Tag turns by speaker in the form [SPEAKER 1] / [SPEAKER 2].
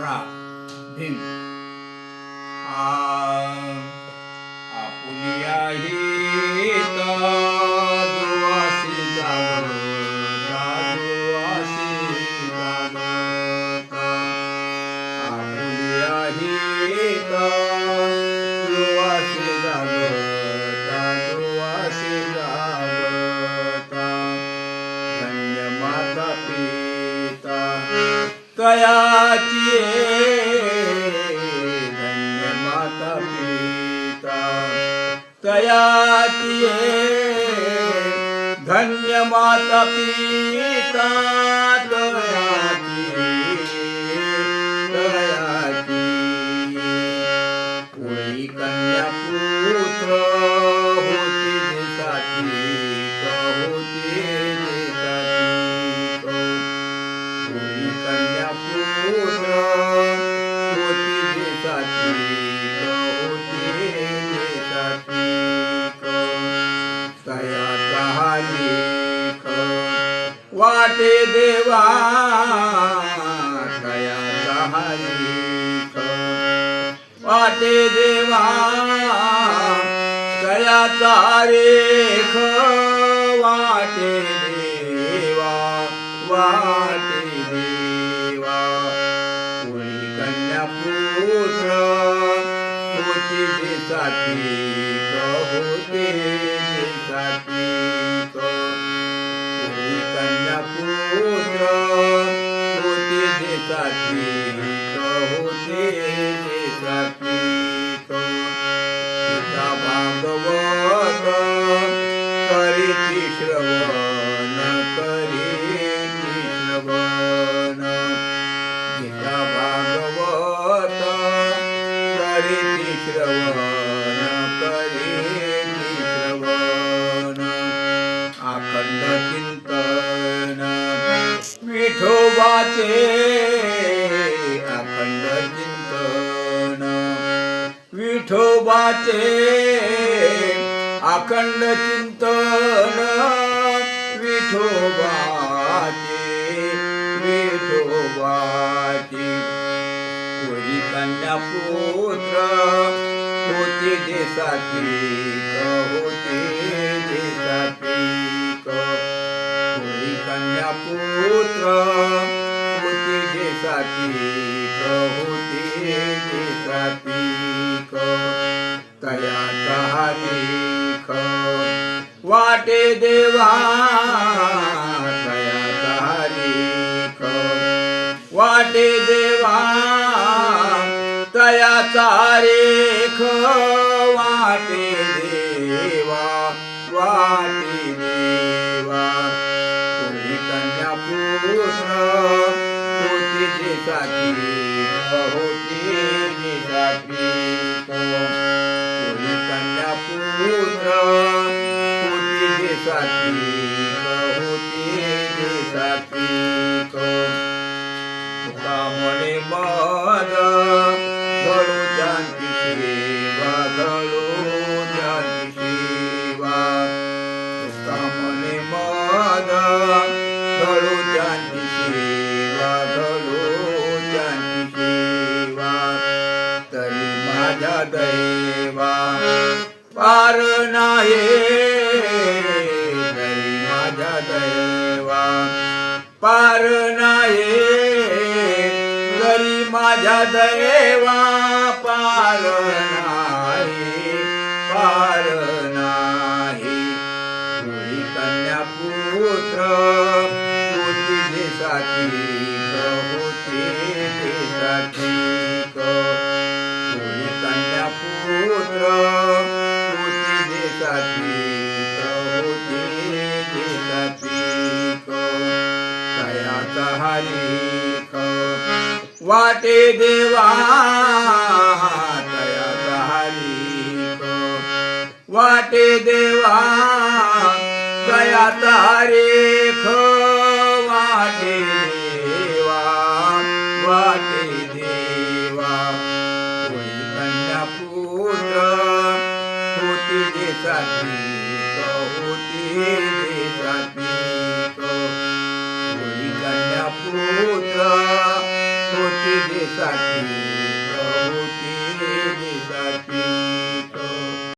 [SPEAKER 1] रा भीम आ आपुलिया हित दुआसी ધન્ય માતા પિતા कहाणी वाटे देवा तया कहाणी वाटे देवा कयाचा रेख वाटे देवा वाटे देवा। कोणी कन्या पुत्र होती दिसाती होते दिसाती। होती देशाची होते देशाची विठोबाचे अखंड चिंतन विठोबाचे विठोबाचे तुझी कन्या पुत्र होते देशाची होते देशाची कन्या पुत्र वाटे देवा तया वाटे देवा तया तारेख वाटे देवा वाटे देवा. कोणी कन्या पुत्र होती देशाची होती देशाची कोणी कन्या पुत्र સતી બહુતી સતી તો મને મન ભળું જાનકી સેવા ભળું જાનકી સેવા મને મન ભળું જાનકી સેવા ભળું જાનકી પાર નાયે पार नाही तरी माझ्या देवा पार नाही पार नाही कोणी कन्या पुत्र होती देशाची होती देशाची. तयाचा वाटे देवा तयाचा हरीख वाटे देवा तयाचा हरीख वाटे देवा वाटे देवा। कोणी कन्या पुत्र होती देशाची होती देशाची कोणी